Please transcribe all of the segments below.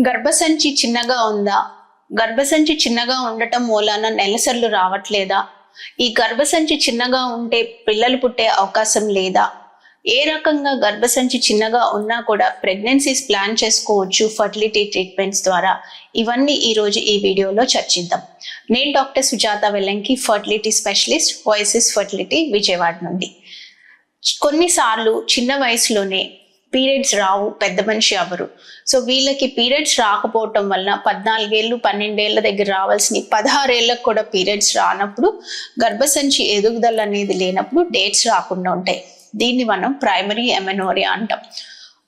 గర్భసంచి చిన్నగా ఉందా? గర్భసంచి చిన్నగా ఉండటం మూలాన నెలసర్లు రావట్లేదా? ఈ గర్భసంచి చిన్నగా ఉంటే పిల్లలు పుట్టే అవకాశం లేదా? ఏ రకంగా గర్భసంచి చిన్నగా ఉన్నా కూడా ప్రెగ్నెన్సీస్ ప్లాన్ చేసుకోవచ్చు ఫర్టిలిటీ ట్రీట్మెంట్స్ ద్వారా. ఇవన్నీ ఈరోజు ఈ వీడియోలో చర్చిద్దాం. నేను doctor Sujatha Vellanki fertility specialist Oasis fertility Vijayawada నుండి. కొన్నిసార్లు చిన్న వయసులోనే పీరియడ్స్ రావు పెద్ద మనిషి అవ్వరు. సో వీళ్ళకి పీరియడ్స్ రాకపోవటం వల్ల పద్నాలుగేళ్ళు పన్నెండేళ్ళ దగ్గర రావాల్సిన పదహారేళ్ళకు కూడా పీరియడ్స్ రానప్పుడు గర్భసంచి ఎదుగుదల అనేది లేనప్పుడు డేట్స్ రాకుండా ఉంటాయి. దీన్ని మనం ప్రైమరీ ఎమెనోరియా అంటాం.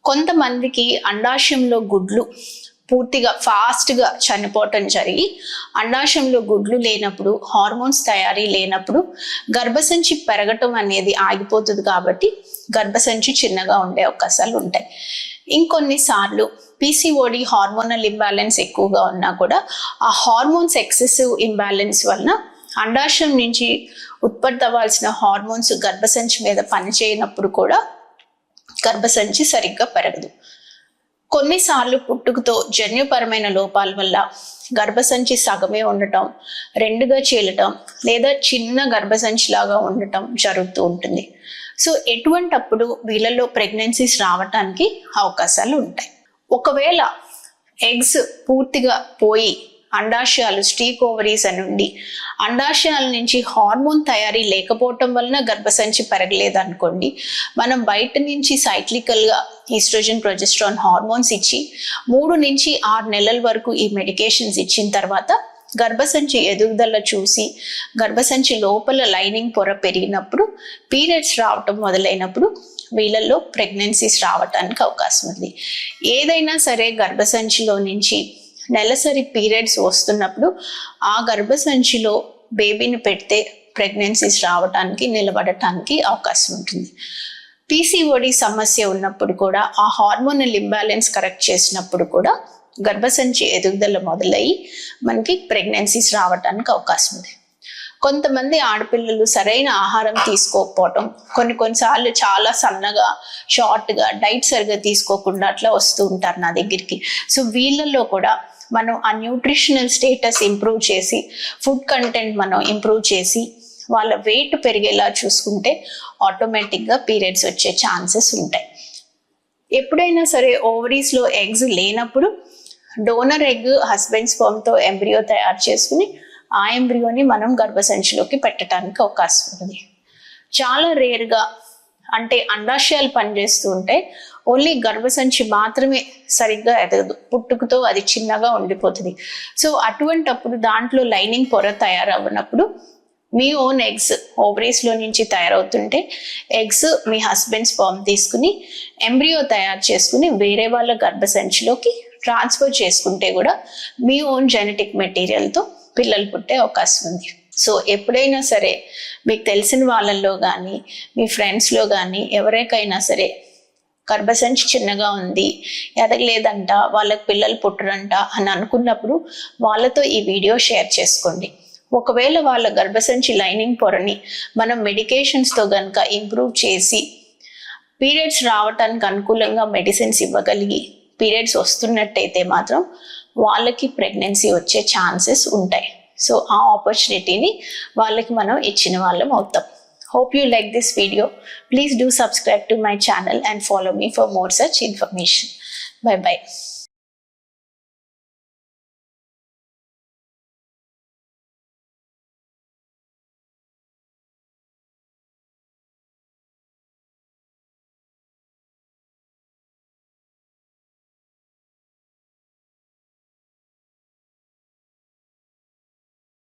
కొంతమందికి అండాశయంలో గుడ్లు పూర్తిగా ఫాస్ట్గా చనిపోవటం జరిగి అండాశయంలో గుడ్లు లేనప్పుడు హార్మోన్స్ తయారీ లేనప్పుడు గర్భసంచి పెరగటం అనేది ఆగిపోతుంది కాబట్టి గర్భసంచి చిన్నగా ఉండే అవకాశాలు ఉంటాయి. ఇంకొన్నిసార్లు పీసీఓడి హార్మోనల్ ఇంబ్యాలెన్స్ ఎక్కువగా ఉన్నా కూడా ఆ హార్మోన్స్ ఎక్సెసివ్ ఇంబ్యాలెన్స్ వలన అండాశయం నుంచి ఉత్పత్తి అవ్వాల్సిన హార్మోన్స్ గర్భసంచి మీద పనిచేయనప్పుడు కూడా గర్భసంచి సరిగ్గా పెరగదు. కొన్నిసార్లు పుట్టుకతో జన్యుపరమైన లోపాల వల్ల గర్భసంచి సగమే ఉండటం రెండుగా చీలటం లేదా చిన్న గర్భసంచి లాగా ఉండటం జరుగుతూ ఉంటుంది. సో ఎటువంటప్పుడు వీళ్ళలో ప్రెగ్నెన్సీస్ రావటానికి అవకాశాలు ఉంటాయి. ఒకవేళ ఎగ్స్ పూర్తిగా పోయి అండాశయాలు స్టీక్ ఓవరీస్ అని ఉండి అండాశయాల నుంచి హార్మోన్ తయారీ లేకపోవటం వలన గర్భసంచి పెరగలేదు అనుకోండి మనం బయట నుంచి సైక్లికల్గా ఈస్ట్రోజన్ ప్రొజెస్ట్రాన్ హార్మోన్స్ ఇచ్చి మూడు నుంచి ఆరు నెలల వరకు ఈ మెడికేషన్స్ ఇచ్చిన తర్వాత గర్భసంచి ఎదుగుదల చూసి గర్భసంచి లోపల లైనింగ్ పొర పెరిగినప్పుడు పీరియడ్స్ రావటం మొదలైనప్పుడు వీళ్ళల్లో ప్రెగ్నెన్సీస్ రావటానికి అవకాశం ఉంది. ఏదైనా సరే గర్భసంచిలో నుంచి నెలసరి పీరియడ్స్ వస్తున్నప్పుడు ఆ గర్భసంచిలో బేబీని పెడితే ప్రెగ్నెన్సీస్ రావడానికి నిలబడటానికి అవకాశం ఉంటుంది. పీసీఓడి సమస్య ఉన్నప్పుడు కూడా ఆ హార్మోనల్ ఇంబ్యాలెన్స్ కరెక్ట్ చేసినప్పుడు కూడా గర్భసంచి ఎదుగుదల మొదలయ్యి మనకి ప్రెగ్నెన్సీస్ రావడానికి అవకాశం ఉంది. కొంతమంది ఆడపిల్లలు సరైన ఆహారం తీసుకోకపోవటం కొన్ని కొన్నిసార్లు చాలా సన్నగా షార్ట్గా డైట్ సరిగా తీసుకోకుండా అట్లా వస్తూ ఉంటారు నా దగ్గరికి. సో వీళ్ళల్లో కూడా మనం ఆ న్యూట్రిషనల్ స్టేటస్ ఇంప్రూవ్ చేసి ఫుడ్ కంటెంట్ మనం ఇంప్రూవ్ చేసి వాళ్ళ వెయిట్ పెరిగేలా చూసుకుంటే ఆటోమేటిక్గా పీరియడ్స్ వచ్చే ఛాన్సెస్ ఉంటాయి. ఎప్పుడైనా సరే ఓవరీస్లో ఎగ్స్ లేనప్పుడు డోనర్ ఎగ్ హస్బెండ్ స్పర్మ్తో ఎంబ్రియో తయారు చేసుకుని ఆ ఎంబ్రియోని మనం గర్భసంచిలోకి పెట్టడానికి అవకాశం ఉంది. చాలా రేర్గా అంటే అండాశయాలు పనిచేస్తూ ఉంటే ఓన్లీ గర్భసంచి మాత్రమే సరిగ్గా ఎదగదు. పుట్టుకతో అది చిన్నగా ఉండిపోతుంది. సో అటువంటప్పుడు దాంట్లో లైనింగ్ పొర తయారవ్వనప్పుడు మీ ఓన్ ఎగ్స్ ఓవరీస్లో నుంచి తయారవుతుంటే ఎగ్స్ మీ హస్బెండ్ స్పర్మ్ తీసుకుని ఎంబ్రియో తయారు చేసుకుని వేరే వాళ్ళ గర్భసంచిలోకి ట్రాన్స్ఫర్ చేసుకుంటే కూడా మీ ఓన్ జెనెటిక్ మెటీరియల్తో పిల్లలు పుట్టే అవకాశం ఉంది. సో ఎప్పుడైనా సరే మీకు తెలిసిన వాళ్ళల్లో కానీ మీ ఫ్రెండ్స్లో కానీ ఎవరికైనా సరే గర్భసంచి చిన్నగా ఉంది ఎదగలేదంట వాళ్ళకి పిల్లలు పుట్టరంట అని అనుకున్నప్పుడు వాళ్ళతో ఈ వీడియో షేర్ చేసుకోండి. ఒకవేళ వాళ్ళ గర్భసంచి లైనింగ్ పొరని మనం మెడికేషన్స్తో కనుక ఇంప్రూవ్ చేసి పీరియడ్స్ రావటానికి అనుకూలంగా మెడిసిన్స్ ఇవ్వగలిగి పీరియడ్స్ వస్తున్నట్టయితే మాత్రం వాళ్ళకి ప్రెగ్నెన్సీ వచ్చే ఛాన్సెస్ ఉంటాయి. సో ఆ ఆపర్చునిటీని వాళ్ళకి మనం ఇచ్చిన వాళ్ళం అవుతాం. Hope you like this video please do subscribe to my channel and follow me for more such information bye bye